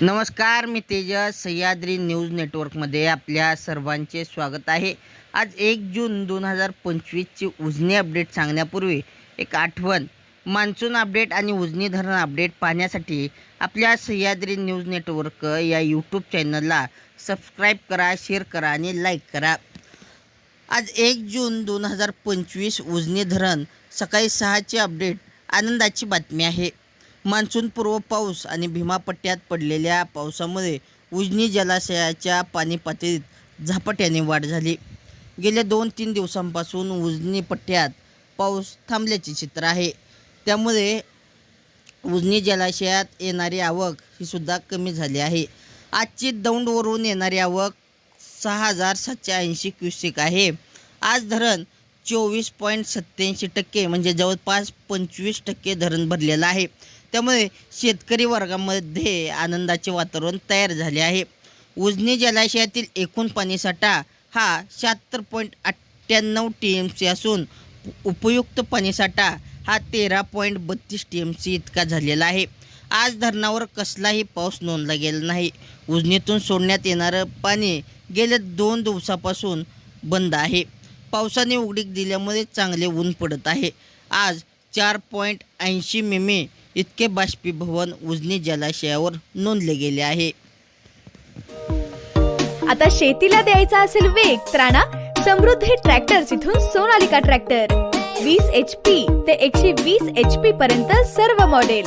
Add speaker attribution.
Speaker 1: नमस्कार मी तेजस सह्याद्री न्यूज नेटवर्कमध्ये आपल्या सर्वांचे स्वागत आहे. आज एक जून दोन हजार पंचवीसची उजनी अपडेट सांगण्यापूर्वी एक आठवण मान्सून अपडेट आणि उजनी धरण अपडेट पाहण्यासाठी आपल्या सह्याद्री न्यूज नेटवर्क या यूट्यूब चॅनलला सबस्क्राईब करा शेअर करा आणि लाईक करा. आज एक जून दोन हजार पंचवीस उजनी धरण सकाळी सहाचे अपडेट आनंदाची बातमी आहे. मान्सूनपूर्व पाऊस आणि भीमापट्ट्यात पडलेल्या पावसामुळे उजनी जलाशयाच्या पाणी पातळीत झपाट्याने वाढ झाली. गेल्या दोन तीन दिवसांपासून उजनी पट्ट्यात पाऊस थांबल्याचे चित्र आहे. त्यामुळे उजनी जलाशयात येणारी आवक ही सुद्धा कमी झाली आहे. आजची दौंडवरून येणारी आवक सहा हजार सातशे ऐंशी क्युसेक आहे. आज धरण चोवीस पॉईंट सत्त्याऐंशी टक्के म्हणजे जवळपास पंचवीस टक्के धरण भरलेलं आहे. त्यामुळे शेतकरी वर्गामध्ये आनंदाचे वातावरण तयार झाले आहे. उजनी जलाशयातील एकूण पाणीसाठा हा शहात्तर पॉईंट अठ्ठ्याण्णव टी एम सी असून उपयुक्त पाणीसाठा हा तेरा पॉईंट बत्तीस टी एम सी इतका झालेला आहे. आज धरणावर कसलाही पाऊस नोंदला गेला नाही. उजनीतून सोडण्यात येणारं पाणी गेल्या दोन दिवसापासून बंद आहे. पावसाने उघडीक दिल्यामुळे चांगले ऊन पडत आहे. आज चार पॉईंट ऐंशी मिमी इतके बाष्पीभवन उजनी जलाशयावर नोंदले गेले आहे.
Speaker 2: आता शेतीला द्यायचा असेल वेग तर समृद्धी ट्रॅक्टर इथून सोनालिका ट्रॅक्टर. वीस एच पी ते एकशे वीस एच पी पर्यंत सर्व मॉडेल